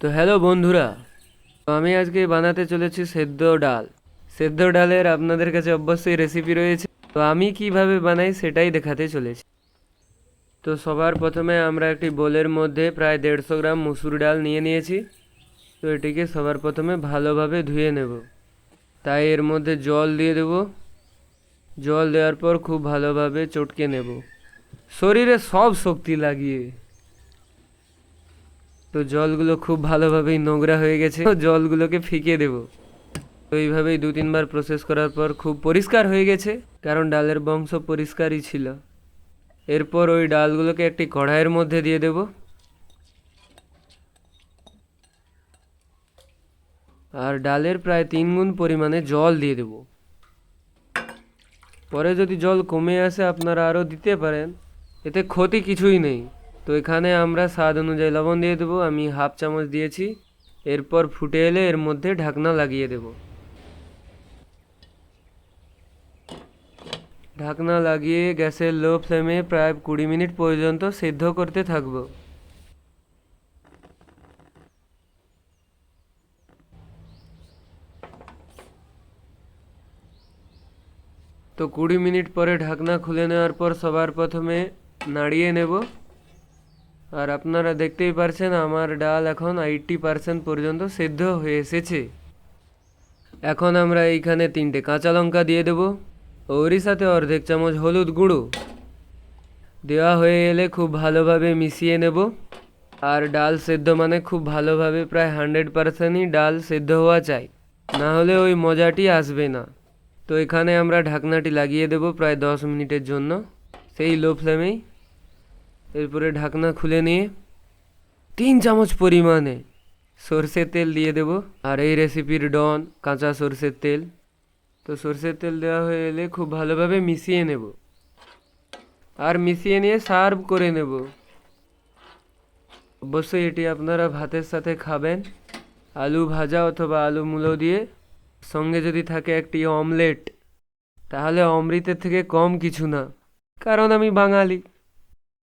তো হ্যালো বন্ধুরা, তো আমি আজকে বানাতে চলেছি সেদ্ধ ডাল। সেদ্ধ ডালের আপনাদের কাছে অবশ্যই রেসিপি রয়েছে। তো আমি কীভাবে বানাই সেটাই দেখাতে চলেছি। তো সবার প্রথমে আমরা একটি বোলের মধ্যে প্রায় দেড়শো গ্রাম মুসুর ডাল নিয়ে নিয়েছি। তো এটিকে সবার প্রথমে ভালোভাবে ধুয়ে নেব। তাই এর মধ্যে জল দিয়ে দেব। জল দেওয়ার পর খুব ভালোভাবে চটকে নেব। শরীরে সব শক্তি লাগিয়ে। তো জলগুলো খুব ভালোভাবেই নোংরা হয়ে গেছে, তো জলগুলোকে ফিকে দেব। তো এইভাবেই দু তিনবার প্রসেস করার পর খুব পরিষ্কার হয়ে গেছে, কারণ ডালের বংশ পরিষ্কারই ছিল। এরপর ওই ডালগুলোকে একটি কড়াইয়ের মধ্যে দিয়ে দেব। আর ডালের প্রায় তিন গুণ পরিমাণে জল দিয়ে দেব। পরে যদি জল কমে আসে, আপনারা আরও দিতে পারেন, এতে ক্ষতি কিছুই নেই। তো এখানে আমরা স্বাদ অনুযায়ী লবণ দিয়ে দেবো, আমি হাফ চামচ দিয়েছি। এরপর ফুটে এলে এর মধ্যে ঢাকনা লাগিয়ে দেব। ঢাকনা লাগিয়ে গ্যাসের লো ফ্লেমে প্রায় কুড়ি মিনিট পর্যন্ত সিদ্ধ করতে থাকব। তো কুড়ি মিনিট পরে ঢাকনা খুলে নেওয়ার পর সবার প্রথমে নাড়িয়ে নেব। আর আপনারা দেখতেই পারছেন আমার ডাল এখন এইটটি পার্সেন্ট পর্যন্ত সেদ্ধ হয়ে এসেছে। এখন আমরা এইখানে তিনটে কাঁচা লঙ্কা দিয়ে দেব ওরই সাথে অর্ধেক চামচ হলুদ গুঁড়ো। দেওয়া হয়ে এলে খুব ভালোভাবে মিশিয়ে নেব। আর ডাল সেদ্ধ মানে খুব ভালোভাবে প্রায় হান্ড্রেড পার্সেন্টই ডাল সেদ্ধ হওয়া চাই। না হলে ওই মজাটি আসবে না। তো এখানে আমরা ঢাকনাটি লাগিয়ে দেব প্রায় দশ মিনিটের জন্য। সেই লো ফ্লেমেই এরপরে ঢাকনা খুলে নিয়ে তিন চামচ পরিমাণে সর্ষের তেল দিয়ে দেব। আর এই রেসিপির ডন, কাঁচা সর্ষের তেল। তো সর্ষের তেল দেওয়া হয়ে এলে খুব ভালোভাবে মিশিয়ে নেব। আর মিশিয়ে নিয়ে সার্ভ করে নেব। অবশ্যই এটি আপনারা ভাতের সাথে খাবেন। আলু ভাজা অথবা আলু মূলো দিয়ে। সঙ্গে যদি থাকে একটি অমলেট তাহলে অমৃতের থেকে কম কিছু না। কারণ আমি বাঙালি।